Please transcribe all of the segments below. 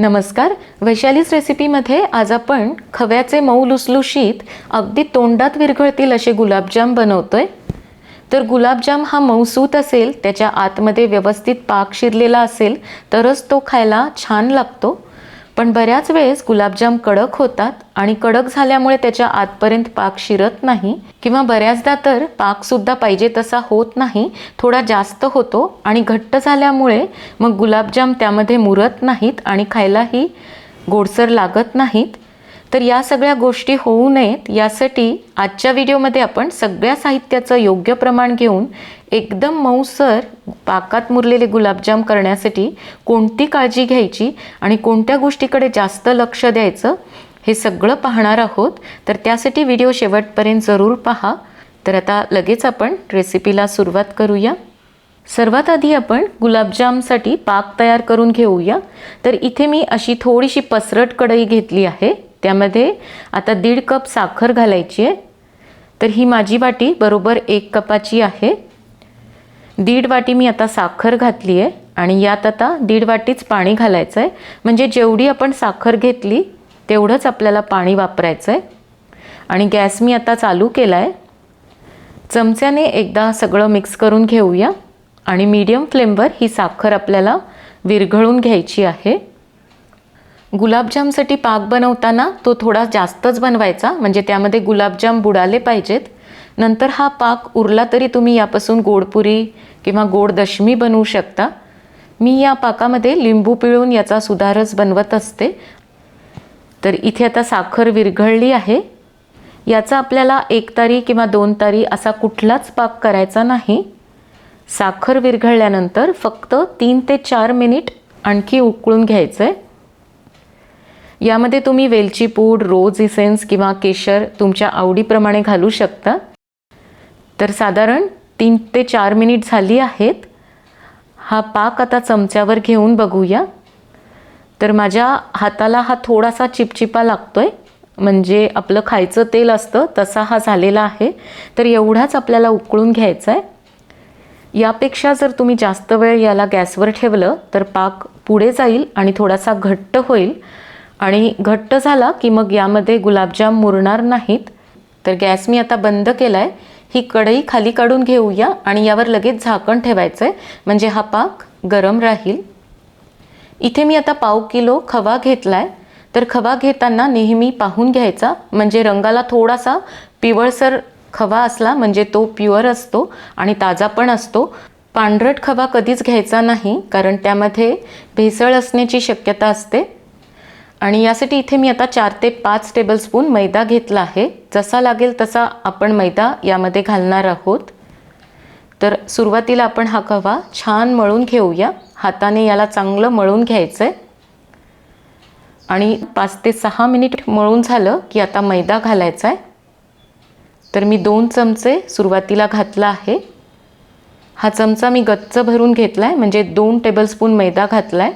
नमस्कार. वैशालीच रेसिपीमध्ये आज आपण खव्याचे मऊ लुसलुशीत अगदी तोंडात विरघळतील असे गुलाबजाम बनवतोय. तर गुलाबजाम हा मऊसूत असेल त्याच्या आतमध्ये व्यवस्थित पाक शिरलेला असेल तरच तो खायला छान लागतो. पण बऱ्याच वेळेस गुलाबजाम कडक होतात आणि कडक झाल्यामुळे त्याच्या आतपर्यंत पाक शिरत नाही किंवा बऱ्याचदा तर पाकसुद्धा पाहिजे तसा होत नाही थोडा जास्त होतो आणि घट्ट झाल्यामुळे मग गुलाबजाम त्यामध्ये मुरत नाहीत आणि खायलाही गोडसर लागत नाहीत. तर या सगळ्या गोष्टी होऊ नयेत यासाठी आजच्या व्हिडिओमध्ये आपण सगळ्या साहित्याचं योग्य प्रमाण घेऊन एकदम मऊसर पाकात मुरलेले गुलाबजाम करण्यासाठी कोणती काळजी घ्यायची आणि कोणत्या गोष्टीकडे जास्त लक्ष द्यायचं हे सगळं पाहणार आहोत. तर त्यासाठी व्हिडिओ शेवटपर्यंत जरूर पहा. तर आता लगेच आपण रेसिपीला सुरुवात करूया. सर्वात आधी आपण गुलाबजामसाठी पाक तयार करून घेऊया. तर इथे मी अशी थोडीशी पसरट कढई घेतली आहे. त्यामध्ये आता दीड कप साखर घालायची आहे. तर ही माझी वाटी बरोबर एक कपाची आहे. दीड वाटी मी आता साखर घातली आहे आणि यात आता दीड वाटीच पाणी घालायचं आहे म्हणजे जेवढी आपण साखर घेतली तेवढंच आपल्याला पाणी वापरायचं आहे आणि गॅस मी आता चालू केला आहे चमच्याने एकदा सगळं मिक्स करून घेऊया. आणि मीडियम फ्लेमवर ही साखर आपल्याला विरघळून घ्यायची आहे. गुलाबजामसाठी पाक बनवताना तो थोडा जास्तच बनवायचा म्हणजे त्यामध्ये गुलाबजाम बुडाले पाहिजेत. नंतर हा पाक उरला तरी तुम्ही यापासून गोडपुरी किंवा गोड दशमी बनवू शकता. मी या पाकामध्ये लिंबू पिळून याचा सुधारच बनवत असते. तर इथे आता साखर विरघळली आहे. याचा आपल्याला एक तारी किंवा दोन तारी असा कुठलाच पाक करायचा नाही. साखर विरघळल्यानंतर फक्त तीन ते चार मिनिट आणखी उकळून घ्यायचं आहे यामध्ये तुम्ही वेलची पूड रोज इसेन्स किंवा केशर तुमच्या आवडीप्रमाणे घालू शकता. तर साधारण तीन ते चार मिनिट झाली आहेत. हा पाक आता चमच्यावर घेऊन बघूया. तर माझ्या हाताला हा थोडासा चिपचिपा लागतो आहे म्हणजे आपलं खायचं तेल असतं तसा हा झालेला आहे. तर एवढाच आपल्याला उकळून घ्यायचा आहे. यापेक्षा जर तुम्ही जास्त वेळ याला गॅसवर ठेवलं तर पाक पुढे जाईल आणि थोडासा घट्ट होईल. आणि घट्ट झाला की मग यामध्ये गुलाबजाम मुरणार नाहीत. तर गॅस मी आता बंद केला आहे ही कढई खाली काढून घेऊया आणि यावर लगेच झाकण ठेवायचं आहे म्हणजे हा पाक गरम राहील. इथे मी आता पाव किलो खवा घेतला आहे तर खवा घेताना नेहमी पाहून घ्यायचा. म्हणजे रंगाला थोडासा पिवळसर खवा असला म्हणजे तो प्युअर असतो आणि ताजा पण असतो. पांढरट खवा कधीच घ्यायचा नाही कारण त्यामध्ये भेसळ असण्याची शक्यता असते. आणि यासाठी इथे मी आता चार ते पाच टेबलस्पून मैदा घेतला आहे. जसा लागेल तसा आपण मैदा यामध्ये घालणार आहोत. तर सुरुवातीला आपण हा कवा छान मळून घेऊया. हाताने याला चांगलं मळून घ्यायचं आहे आणि पाच ते सहा मिनिट मळून झालं की आता मैदा घालायचा आहे तर मी दोन चमचे सुरुवातीला घातला आहे. हा चमचा मी गच्च भरून घेतला आहे म्हणजे दोन टेबलस्पून मैदा घातला आहे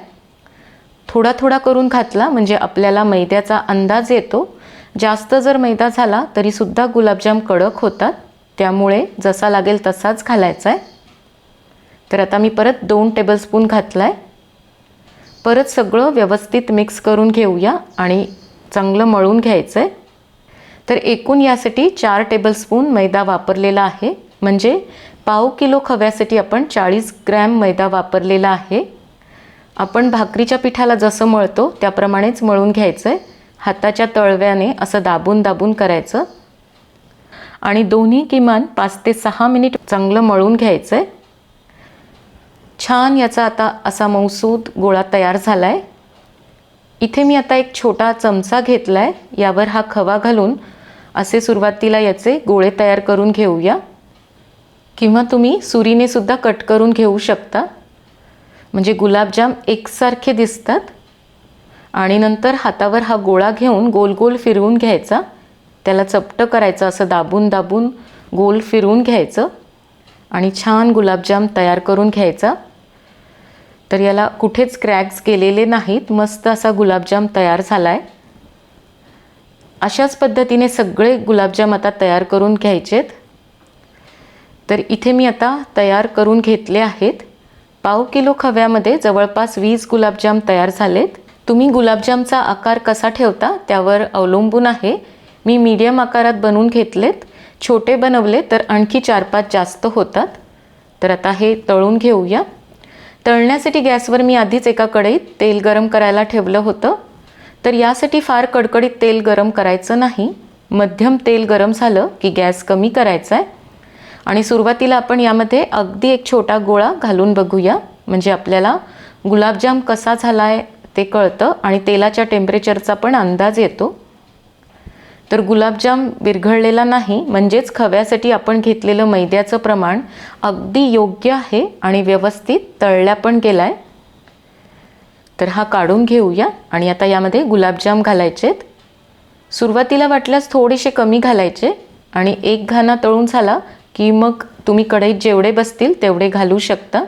थोडा थोडा करून घातला म्हणजे आपल्याला मैद्याचा अंदाज येतो. जास्त जर मैदा झाला तरीसुद्धा गुलाबजाम कडक होतात. त्यामुळे जसा लागेल तसाच घालायचा आहे तर आता मी परत दोन टेबलस्पून घातला आहे परत सगळं व्यवस्थित मिक्स करून घेऊया आणि चांगलं मळून घ्यायचं आहे तर एकूण यासाठी चार टेबलस्पून मैदा वापरलेला आहे. म्हणजे पाव किलो खव्यासाठी आपण चाळीस ग्रॅम मैदा वापरलेला आहे. आपण भाकरीच्या पिठाला जसं मळतो त्याप्रमाणेच मळून घ्यायचं आहे हाताच्या तळव्याने असं दाबून दाबून करायचं. आणि दोन्ही किमान पाच ते सहा मिनिट चांगलं मळून घ्यायचं आहे छान याचा आता असा मौसूद गोळा तयार झाला आहे इथे मी आता एक छोटा चमचा घेतला आहे यावर हा खवा घालून असे सुरुवातीला याचे गोळे तयार करून घेऊया. किंवा तुम्ही सुरीने सुद्धा कट करून घेऊ शकता. म्हणजे गुलाबजाम एकसारखे दिसतात. आणि नंतर हातावर हा गोळा घेऊन गोल गोल फिरवून घ्यायचा. त्याला चपटं करायचं असं दाबून दाबून गोल फिरवून घ्यायचं. आणि छान गुलाबजाम तयार करून घ्यायचा. तर याला कुठेच क्रॅक्स केलेले नाहीत. मस्त असा गुलाबजाम तयार झाला आहे अशाच पद्धतीने सगळे गुलाबजाम आता तयार करून घ्यायचेत. तर इथे मी आता तयार करून घेतले आहेत. पाव किलो खव्यामध्ये जवळपास वीस गुलाबजाम तयार झालेत. तुम्ही गुलाबजामचा आकार कसा ठेवता त्यावर अवलंबून आहे. मी मीडियम आकारात बनवून घेतलेत. छोटे बनवले तर आणखी चार पाच जास्त होतात. तर आता हे तळून घेऊया. तळण्यासाठी गॅसवर मी आधीच एका कढईत तेल गरम करायला ठेवलं होतं. तर यासाठी फार कडकडीत तेल गरम करायचं नाही. मध्यम तेल गरम झालं की गॅस कमी करायचा आहे आणि सुरुवातीला आपण यामध्ये अगदी एक छोटा गोळा घालून बघूया. म्हणजे आपल्याला गुलाबजाम कसा झाला आहे ते कळतं आणि तेलाच्या टेम्परेचरचा पण अंदाज येतो. तर गुलाबजाम विरघळलेला नाही म्हणजेच खव्यासाठी आपण घेतलेलं मैद्याचं प्रमाण अगदी योग्य आहे आणि व्यवस्थित तळल्या पण गेला आहे तर हा काढून घेऊया आणि आता यामध्ये गुलाबजाम घालायचेत. सुरुवातीला वाटल्यास थोडेसे कमी घालायचे आणि एक घाना तळून झाला की मग तुम्ही कढईत जेवढे बसतील तेवढे घालू शकता.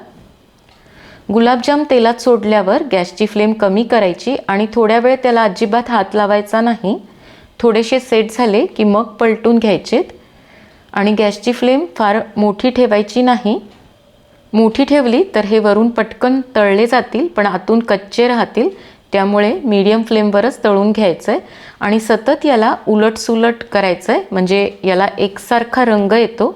गुलाबजाम तेलात सोडल्यावर गॅसची फ्लेम कमी करायची आणि थोड्या वेळ त्याला अजिबात हात लावायचा नाही. थोडेसे सेट झाले की मग पलटून घ्यायचेत. आणि गॅसची फ्लेम फार मोठी ठेवायची नाही. मोठी ठेवली तर हे वरून पटकन तळले जातील पण आतून कच्चे राहतील. त्यामुळे मीडियम फ्लेमवरच तळून घ्यायचं आहे आणि सतत याला उलटसुलट करायचं आहे म्हणजे याला एकसारखा रंग येतो.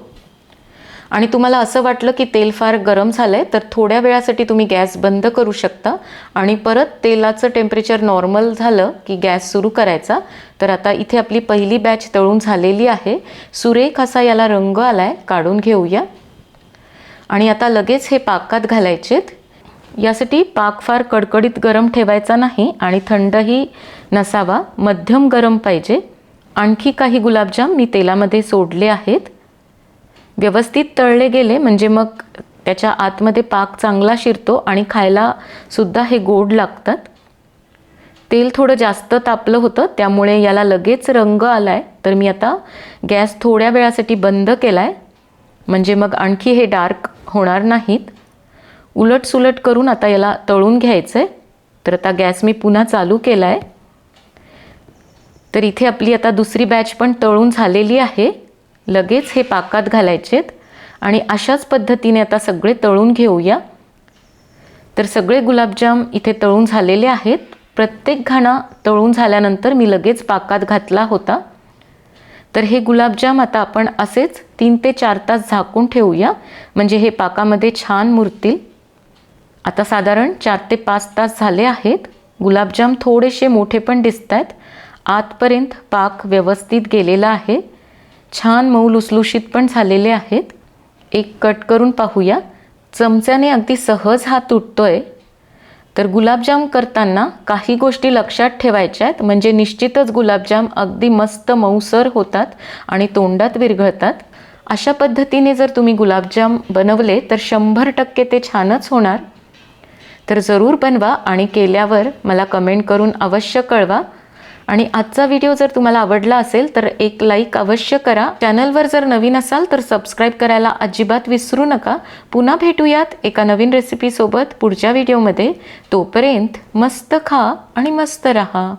आणि तुम्हाला असं वाटलं की तेल फार गरम झालं आहे तर थोड्या वेळासाठी तुम्ही गॅस बंद करू शकता. आणि परत तेलाचं टेम्परेचर नॉर्मल झालं की गॅस सुरू करायचा तर आता इथे आपली पहिली बॅच तळून झालेली आहे. सुरेख असा याला रंग आला आहे काढून घेऊया. आणि आता लगेच हे पाकात घालायचेत. यासाठी पाक फार कडकडीत गरम ठेवायचा नाही आणि थंडही नसावा मध्यम गरम पाहिजे. आणखी काही गुलाबजाम मी तेलामध्ये सोडले आहेत. व्यवस्थित तळले गेले म्हणजे मग त्याच्या आतमध्ये पाक चांगला शिरतो आणि खायला सुद्धा हे गोड लागतात. तेल थोडं जास्त तापलं होतं त्यामुळे याला लगेच रंग आला आहे तर मी आता गॅस थोड्या वेळासाठी बंद केला आहे म्हणजे मग आणखी हे डार्क होणार नाहीत. उलट सुलट करून आता याला तळून घ्यायचं आहे तर आता गॅस मी पुन्हा चालू केला आहे तर इथे आपली आता दुसरी बॅच पण तळून झालेली आहे. लगेच हे पाकात घालायचेत आणि अशाच पद्धतीने आता सगळे तळून घेऊया. तर सगळे गुलाबजाम इथे तळून झालेले आहेत. प्रत्येक घाणा तळून झाल्यानंतर मी लगेच पाकात घातला होता. तर हे गुलाबजाम आता आपण असेच तीन ते चार तास झाकून ठेवूया. म्हणजे हे पाकामध्ये छान मुरतील. आता साधारण चार ते पाच तास झाले आहेत. गुलाबजाम थोडेसे मोठे पण दिसत आहेत आतपर्यंत पाक व्यवस्थित गेलेला आहे. छान मऊ लुसलुशीत पण झालेले आहेत. एक कट करून पाहूया. चमच्याने अगदी सहज हा तुटतोय तर गुलाबजाम करताना काही गोष्टी लक्षात ठेवायच्या आहेत. म्हणजे निश्चितच गुलाबजाम अगदी मस्त मऊसर होतात आणि तोंडात विरघळतात. अशा पद्धतीने जर तुम्ही गुलाबजाम बनवले तर शंभर टक्के ते छानच होणार. तर जरूर बनवा आणि केल्यावर मला कमेंट करून अवश्य कळवा. आणि आजचा व्हिडिओ जर तुम्हाला आवडला असेल तर एक लाईक अवश्य करा. चॅनलवर जर नवीन असाल तर सबस्क्राईब करायला अजिबात विसरू नका. पुन्हा भेटूयात एका नवीन रेसिपीसोबत पुढच्या व्हिडिओमध्ये तोपर्यंत मस्त खा आणि मस्त रहा.